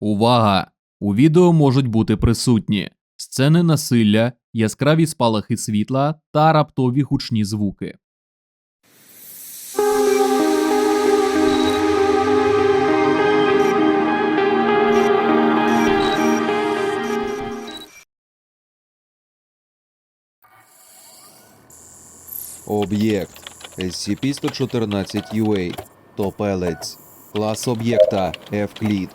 Увага! У відео можуть бути присутні сцени насилля, яскраві спалахи світла та раптові гучні звуки. Об'єкт SCP-114-UA. Топелець. Клас об'єкта F-клід.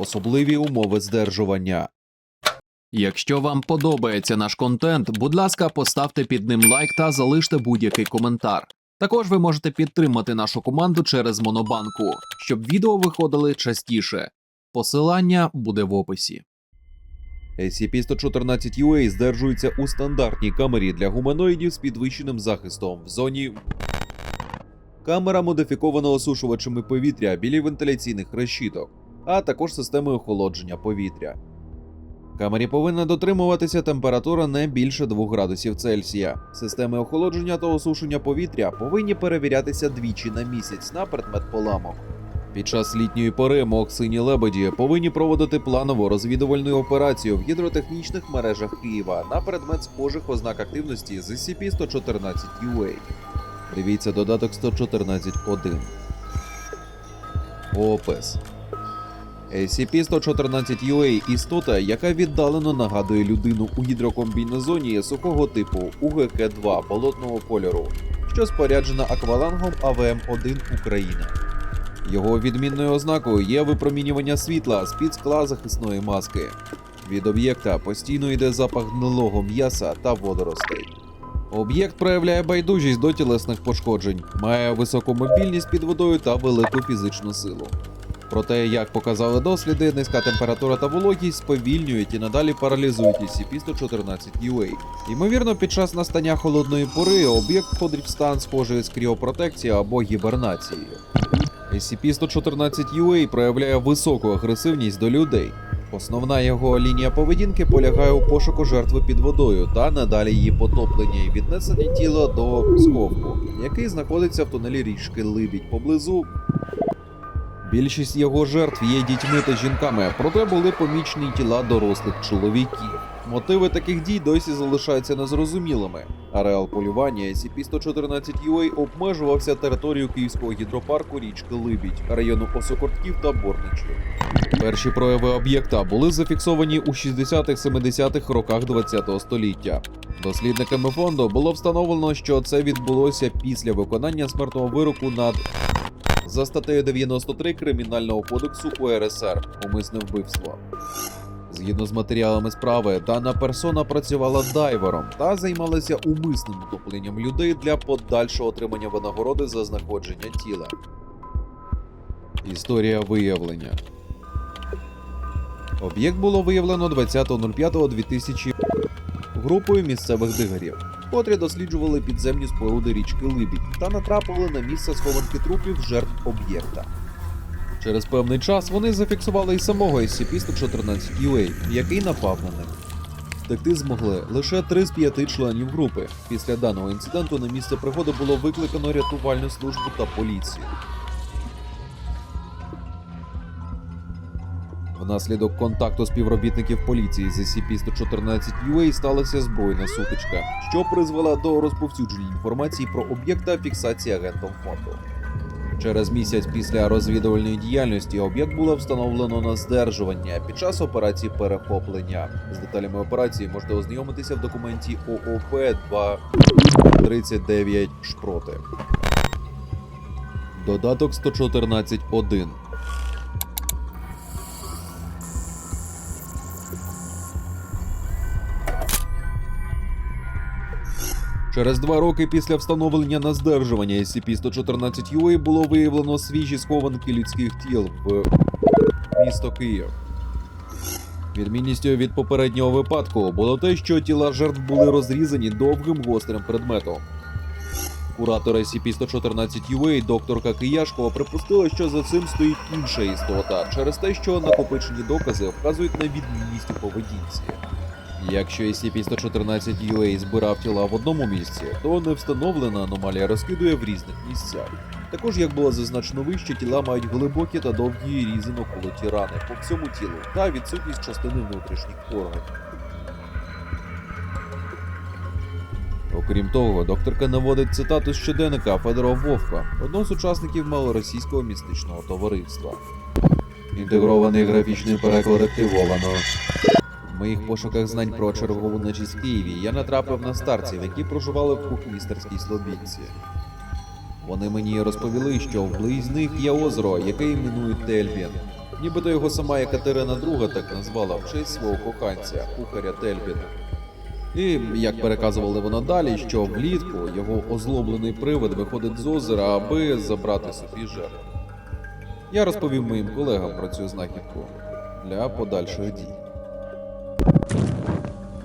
Особливі умови здержування. Якщо вам подобається наш контент, будь ласка, поставте під ним лайк та залиште будь-який коментар. Також ви можете підтримати нашу команду через Монобанку, щоб відео виходили частіше. Посилання буде в описі. SCP-114-UA здержується у стандартній камері для гуманоїдів з підвищеним захистом в зоні. Камера модифікована осушувачами повітря біля вентиляційних решіток, а також системою охолодження повітря. Камері повинна дотримуватися температура не більше 2 градусів Цельсія. Системи охолодження та осушення повітря повинні перевірятися двічі на місяць на предмет поламок. Під час літньої пори МОК «Сині лебеді повинні проводити планову розвідувальну операцію в гідротехнічних мережах Києва на предмет схожих ознак активності з SCP-114-UA. Дивіться додаток 114.1. Опис. SCP-114-UA – істота, яка віддалено нагадує людину у гідрокомбінезоні сухого типу УГК-2 болотного кольору, що споряджена аквалангом АВМ-1 Україна. Його відмінною ознакою є випромінювання світла з-під скла захисної маски. Від об'єкта постійно йде запах гнилого м'яса та водоростей. Об'єкт проявляє байдужість до тілесних пошкоджень, має високу мобільність під водою та велику фізичну силу. Проте, як показали досліди, низька температура та вологість сповільнюють і надалі паралізують SCP-114-UA. Ймовірно, під час настання холодної пори об'єкт входить в стан схожий з кріопротекції або гібернацією. SCP-114-UA проявляє високу агресивність до людей. Основна його лінія поведінки полягає у пошуку жертви під водою та надалі її потоплення і віднесення тіла до сховку, який знаходиться в тунелі річки Либідь поблизу. Більшість його жертв є дітьми та жінками, проте були помічені тіла дорослих чоловіків. Мотиви таких дій досі залишаються незрозумілими. Ареал полювання SCP-114-UA обмежувався територією Київського гідропарку річки Либідь, району Осокортків та Бортничів. Перші прояви об'єкта були зафіксовані у 60-70-х роках ХХ століття. Дослідниками фонду було встановлено, що це відбулося після виконання смертного вироку над за статтею 93 Кримінального кодексу УРСР умисне вбивство. Згідно з матеріалами справи, дана персона працювала дайвером та займалася умисним утопленням людей для подальшого отримання винагороди за знаходження тіла. Історія виявлення. Об'єкт було виявлено 20.05.2000 групою місцевих дигарів, котрі досліджували підземні споруди річки Либідь та натрапили на місце схованки трупів жертв об'єкта. Через певний час вони зафіксували і самого SCP-114-UA, який напав на них. Втекти змогли лише три з п'яти членів групи. Після даного інциденту на місце пригоди було викликано рятувальну службу та поліцію. Внаслідок контакту співробітників поліції з SCP-114-UA сталася збройна сутичка, що призвела до розповсюдження інформації про об'єкт та фіксації агентом фонду. Через місяць після розвідувальної діяльності об'єкт було встановлено на здержування під час операції перехоплення. З деталями операції можете ознайомитися в документі ООП 239 Шпроти. Додаток 114.1 Через два роки після встановлення на здержування SCP-114-UA було виявлено свіжі схованки людських тіл в місто Київ. Відмінністю від попереднього випадку було те, що тіла жертв були розрізані довгим гострим предметом. Куратор SCP-114-UA докторка Кияшкова припустила, що за цим стоїть інша істота, через те, що накопичені докази вказують на відмінність у поведінці. Якщо SCP-114-UA збирав тіла в одному місці, то невстановлена аномалія розкидує в різних місцях. Також, як було зазначено вище, тіла мають глибокі та довгі різано колоті рани по всьому тілу та відсутність частини внутрішніх органів. Окрім того, докторка наводить цитату з щоденника Федора Вовка, одного з учасників малоросійського містичного товариства. Інтегрований графічний переклад активовано. Моїх пошуках знань про чергову нечість в Києві я натрапив на старців, які проживали в Кухмістерській Слобідці. Вони мені розповіли, що вблизь них є озеро, яке іменують Тельбін. Нібито його сама Екатерина II так назвала в честь свого коханця, кухаря Тельбіна. І як переказували воно далі, що влітку його озлоблений привид виходить з озера, аби забрати собі жертву. Я розповів моїм колегам про цю знахідку для подальших дій.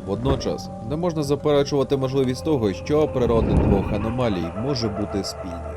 Водночас не можна заперечувати можливість того, що природа двох аномалій може бути спільною.